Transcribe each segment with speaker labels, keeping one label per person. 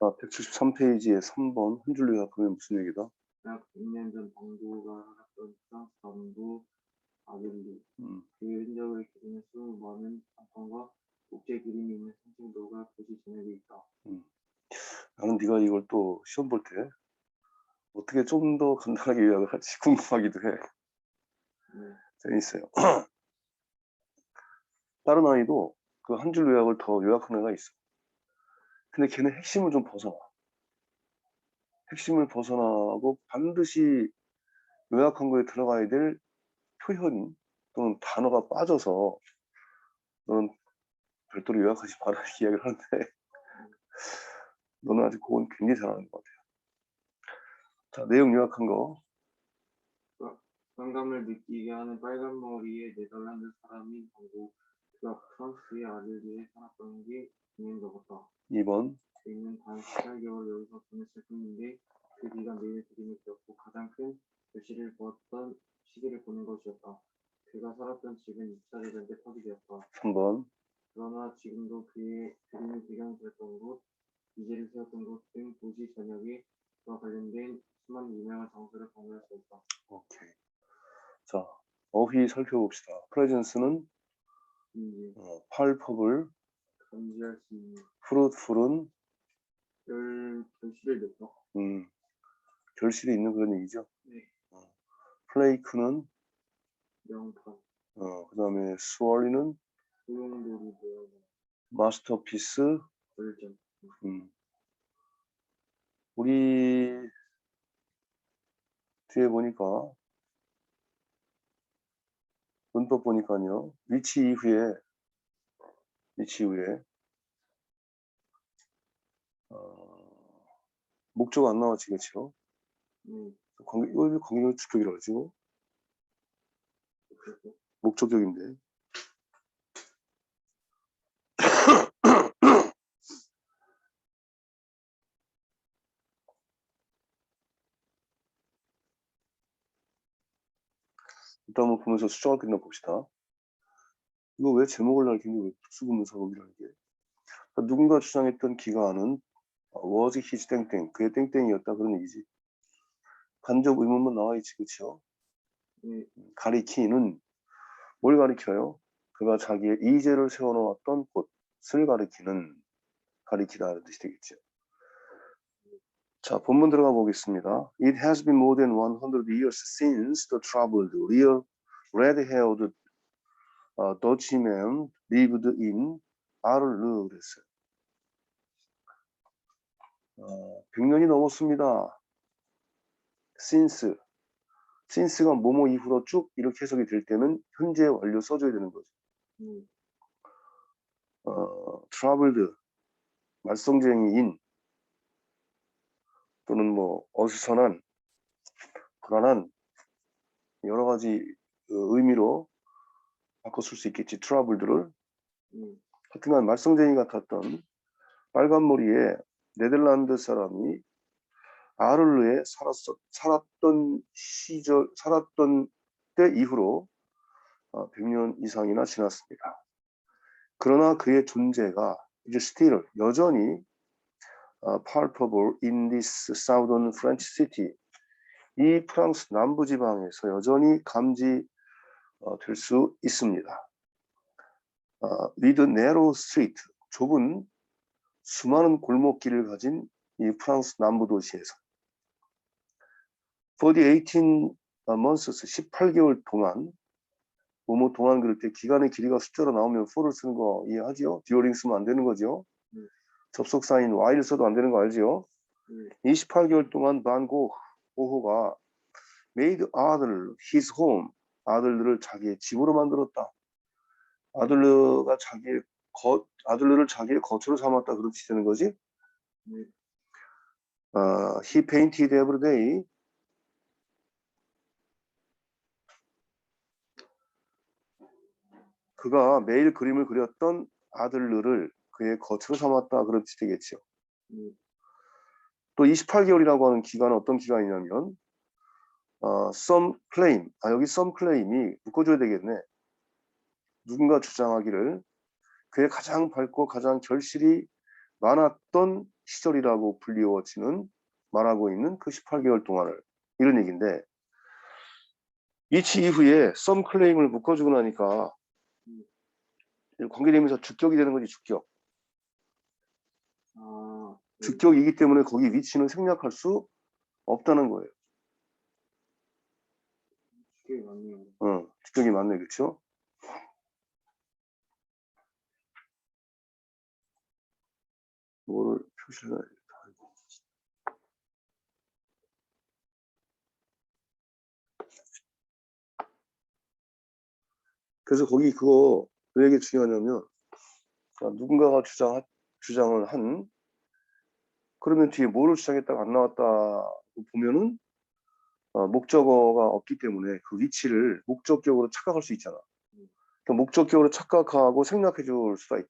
Speaker 1: 아, 173페이지에 3번 한 줄로 요약하면 무슨 얘기다?
Speaker 2: 약 100년 전 방도가 살았던 프랑스 남부 아들리
Speaker 1: 음,
Speaker 2: 그 흔적을 기르는 수많은 장판과 국제 그림이 있는 산책로가 도시 전역에 있다.
Speaker 1: 나는 네가 이걸 또 시험 볼 때 어떻게 좀 더 간단하게 요약을 할지 궁금하기도 해.
Speaker 2: 네.
Speaker 1: 재밌어요. 다른 아이도 그 한 줄 요약을 더 요약한 애가 있어. 근데 걔는 핵심을 좀 벗어나. 핵심을 벗어나고 반드시 요약 한 거에 들어가야 될 표현 또는 단어가 빠져서 너는 별도로 요약하지 마라 이야기를 하는데 너는 아직 그건 굉장히 잘하는 것 같아요. 자, 내용 요약한 거.
Speaker 2: 불안감을 느끼게 하는 빨간 머리의 네덜란드 사람인 방도 그가 프랑스의 아들리에 살았던 게 기념적었다.
Speaker 1: 2번.
Speaker 2: 그는 단 18개월 여기서 보냈을 뿐인데 그 기간 내내 그림을 그렸고 가장 큰 결실을 보았던 시기를 보낸 것이었다. 그가 살았던 집은 2차 대전 때 파괴되었다.
Speaker 1: 3번.
Speaker 2: 그러나 지금도 그의 그림을 배경지었던 곳, 기재를 세웠던 곳 등 도시 전역에 그와 관련된 수많은 유명한 장소를 방문할 수 있다.
Speaker 1: 오케이. 자, 어휘 살펴봅시다. 프레젠스는
Speaker 2: 이제
Speaker 1: 어, 팔퍼블,
Speaker 2: 감지할 수 있는
Speaker 1: 프루트풀은
Speaker 2: 냈다.
Speaker 1: 음, 결실이 있는 그런 얘기죠.
Speaker 2: 네.
Speaker 1: 어, 플레이크는
Speaker 2: 명판,
Speaker 1: 어, 그 다음에 스월리는
Speaker 2: 소용돌이 모양,
Speaker 1: 마스터피스.
Speaker 2: 절전.
Speaker 1: 음. 우리 뒤에 보니까 문법 보니까요. 위치 이후에 위치 이후에 어, 목적 안 나왔지, 그렇죠?
Speaker 2: 네.
Speaker 1: 관계, 이거 관계적 주격이라고?
Speaker 2: 그렇고
Speaker 1: 목적격인데. 일단 한번 보면서 수정할 끝나 봅시다. 이거 왜 제목을 날리는데 왜 특수구문사곡이라는 게? 그러니까 누군가 주장했던 기간은 어, was his 땡땡, 그의 땡땡이었다 그런 얘기지. 간접 의문만 나와 있지, 그렇죠?
Speaker 2: 네.
Speaker 1: 가리키는 뭘 가리켜요? 그가 자기의 이제를 세워놓았던 곳을 가리키는 가리키다는 뜻이 되겠죠. 자, 본문 들어가 보겠습니다. It has been more than 100 years since the troubled, real, red-haired uh, Dutchman lived in 아르르 그랬어요. 어, 100년이 넘었습니다. since since가 뭐뭐 이후로 쭉 이렇게 해석이 될 때는 현재 완료 써줘야 되는 거죠.
Speaker 2: 네.
Speaker 1: 어, troubled 말썽쟁이인 또는 뭐 어수선한 불안한 여러 가지 어, 의미로 쓸수 있겠지 troubled를
Speaker 2: 네.
Speaker 1: 하여튼간 말썽쟁이 같았던 빨간 머리에 네덜란드 사람이 아르르에 살았, 살았던 시절 살았던 때 이후로 어, 100년 이상이나 지났습니다. 그러나 그의 존재가 이제 still 여전히 어, palpable in this southern French city 이 프랑스 남부 지방에서 여전히 감지 어, 될 수 있습니다. 어, with narrow street 좁은 수많은 골목길을 가진 이 프랑스 남부 도시에서 for the 18 months 18개월 동안 뭐뭐 동안 그럴 때 기간의 길이가 숫자로 나오면 for를 쓰는 거 이해하지요? during 쓰면 안 되는 거죠.
Speaker 2: 네.
Speaker 1: 접속 사인 while 써도 안 되는 거 알지요?
Speaker 2: 네.
Speaker 1: 28개월 동안 반고 고호가 made 아들 his home 아들들을 자기의 집으로 만들었다. 아들르가 자기의 거, 아들르를 자기의 거처로 삼았다 그런 뜻이 되는 거지.
Speaker 2: 네.
Speaker 1: 어, he painted every day. 그가 매일 그림을 그렸던 아들르를 그의 거처로 삼았다 그런 뜻이 되겠죠.
Speaker 2: 네.
Speaker 1: 또 28개월이라고 하는 기간은 어떤 기간이냐면 어, some claim 아 여기 some claim이 묶어줘야 되겠네. 누군가 주장하기를 그의 가장 밝고 가장 결실이 많았던 시절이라고 불리워지는 말하고 있는 그 18개월 동안을 이런 얘기인데 위치 이후에 썸 클레임을 묶어주고 나니까 관계되면서 주격이 되는 거지 주격.
Speaker 2: 아, 네.
Speaker 1: 주격이기 때문에 거기 위치는 생략할 수 없다는 거예요.
Speaker 2: 주격이 맞네요.
Speaker 1: 어, 주격이 맞네, 그렇죠? 뭐를 표시를. 아이고. 그래서 거기 그거 왜 이게 중요하냐면 아, 누군가가 주장 주장을 한 그러면 뒤에 뭐를 주장했다가 안 나왔다 보면은 어, 목적어가 없기 때문에 그 위치를 목적격으로 착각할 수 있잖아. 그 목적격으로 착각하고 생략해 줄 수가 있,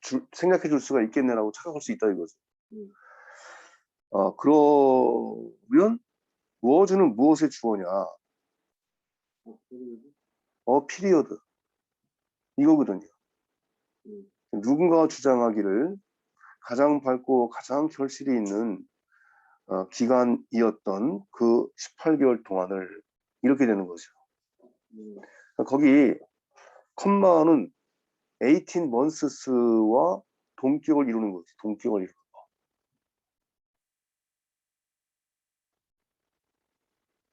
Speaker 1: 주- 생략해 줄 수가 있겠네라고 착각할 수 있다 이거지.
Speaker 2: 음.
Speaker 1: 아, 그러면 무어주는 무엇의 주어냐?
Speaker 2: 어,
Speaker 1: 어, 피리어드. 이거거든요.
Speaker 2: 음.
Speaker 1: 누군가가 주장하기를 가장 밝고 가장 결실이 있는 어, 기간이었던 그 18개월 동안을 이렇게 되는 거죠.
Speaker 2: 음,
Speaker 1: 거기 컴마는 18 months와 동격을 이루는 거지. 동격을 이루는 거.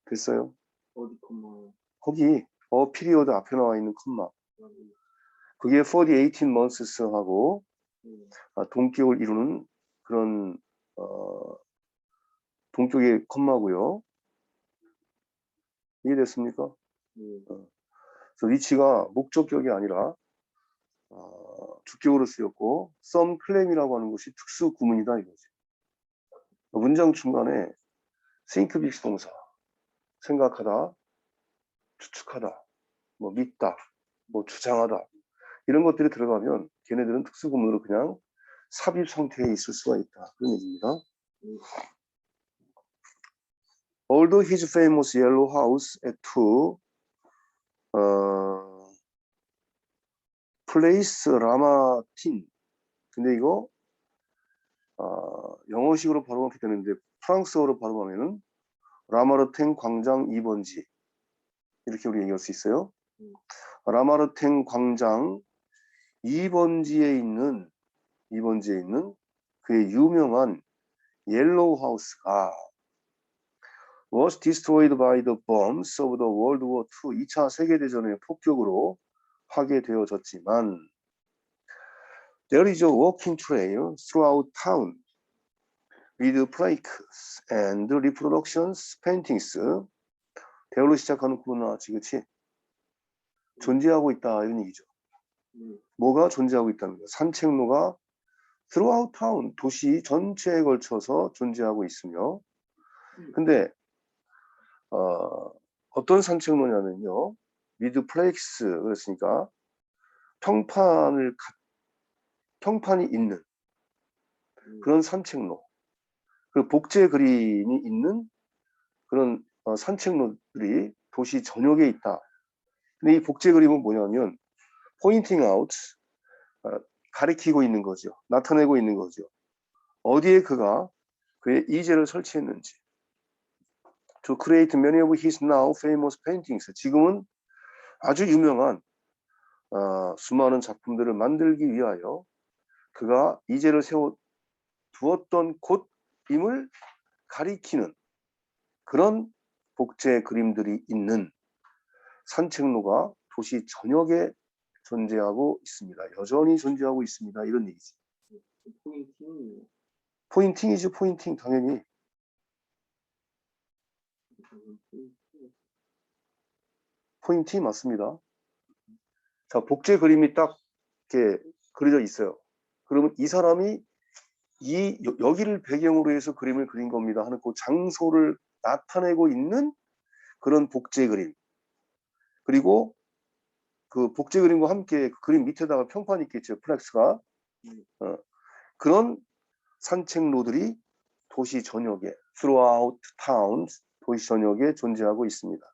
Speaker 1: 됐어요?
Speaker 2: 어디 컴마
Speaker 1: 거기 어 피리어드 앞에 나와 있는 컴마.
Speaker 2: 음,
Speaker 1: 그게 for the 18 months하고
Speaker 2: 음,
Speaker 1: 아, 동격을 이루는 그런 어, 동격의 컴마고요. 이해됐습니까?
Speaker 2: 음,
Speaker 1: 그래서 위치가 목적격이 아니라 어, 주격으로 쓰였고 some claim이라고 하는 것이 특수 구문이다 이거지. 문장 중간에 think 비동사 생각하다, 추측하다, 뭐 믿다, 뭐 주장하다 이런 것들이 들어가면 걔네들은 특수 구문으로 그냥 삽입 상태에 있을 수가 있다 그런 얘기입니다.
Speaker 2: 음.
Speaker 1: Although his famous yellow house at two 어, 플레이스 라마틴 근데 이거 어, 영어식으로 발음하게 되는데 프랑스어로 발음하면은 라마르탱 광장 2번지 이렇게 우리 얘기할 수 있어요.
Speaker 2: 음.
Speaker 1: 라마르탱 광장 2번지에 있는 2번지에 있는 그의 유명한 옐로우 하우스가 was destroyed by the bombs of the World War II 2차 세계대전의 폭격으로 파괴되어졌지만 there is a walking trail throughout town with plaques and reproductions, paintings 대열로 시작하는 구문 나왔지 그치? 존재하고 있다 이런 얘기죠
Speaker 2: 음,
Speaker 1: 뭐가 존재하고 있다는 거야 산책로가 throughout town 도시 전체에 걸쳐서 존재하고 있으며 근데 어, 어떤 산책로냐면요 미드 플레이크스 그랬으니까 평판을 가- 평판이 있는
Speaker 2: 음,
Speaker 1: 그런 산책로 그 복제 그림이 있는 그런 어, 산책로들이 도시 전역에 있다. 근데 이 복제 그림은 뭐냐면 pointing out 어, 가리키고 있는 거죠. 나타내고 있는 거죠. 어디에 그가 그의 이제를 설치했는지. To create many of his now famous paintings. 지금은 아주 유명한 어, 수많은 작품들을 만들기 위하여 그가 이제를 세워 두었던 곳임을 가리키는 그런 복제 그림들이 있는 산책로가 도시 전역에 존재하고 있습니다. 여전히 존재하고 있습니다. 이런 얘기지.
Speaker 2: 포인팅이에요.
Speaker 1: 포인팅이죠, 포인팅 당연히.
Speaker 2: 포인팅
Speaker 1: 맞습니다. 자, 복제 그림이 딱 이렇게 그려져 있어요. 그러면 이 사람이 이 여- 여기를 배경으로 해서 그림을 그린 겁니다 하는 그 장소를 나타내고 있는 그런 복제 그림. 그리고 그 복제 그림과 함께 그 그림 밑에다가 평판이 있겠죠. 플렉스가.
Speaker 2: 음.
Speaker 1: 어, 그런 산책로들이 도시 전역에 throughout towns 전역에 존재하고 있습니다.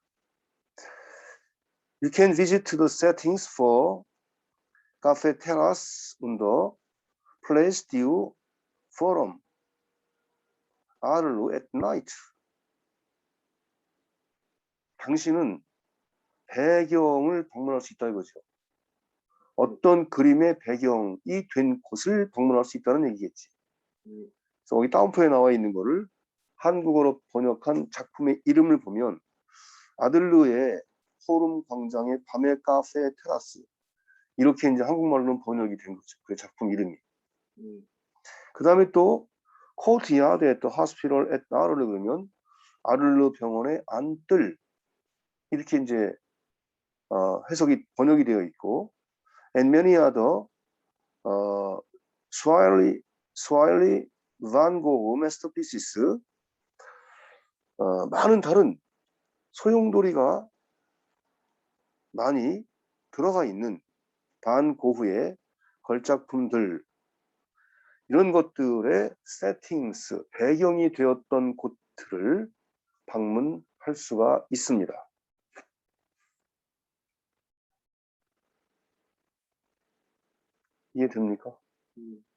Speaker 1: You can visit the settings for cafe terrace the place due forum 아를로 at night. 당신은 배경을 방문할 수 있다 이거죠. 어떤 그림의 배경이 된 곳을 방문할 수 있다는 얘기겠지.
Speaker 2: 네,
Speaker 1: 그래서 여기 다운표에 나와 있는 거를 한국어로 번역한 작품의 이름을 보면 아들르의 포rum 광장의 밤의 카페 테라스 이렇게 이제 한국말로는 번역이 된 거죠. 그 작품 이름이.
Speaker 2: 네,
Speaker 1: 그 다음에 또 at the hospital at 아르르 그러면 아르르 병원의 안뜰 이렇게 이제 어, 해석이 번역이 되어 있고 and many other 어, Swiley Swiley Van Gogh masterpieces 어, 많은 다른 소용돌이가 많이 들어가 있는 반 고흐의 걸작품들 이런 것들의 세팅스, 배경이 되었던 곳들을 방문할 수가 있습니다. 이해됩니까?
Speaker 2: 네.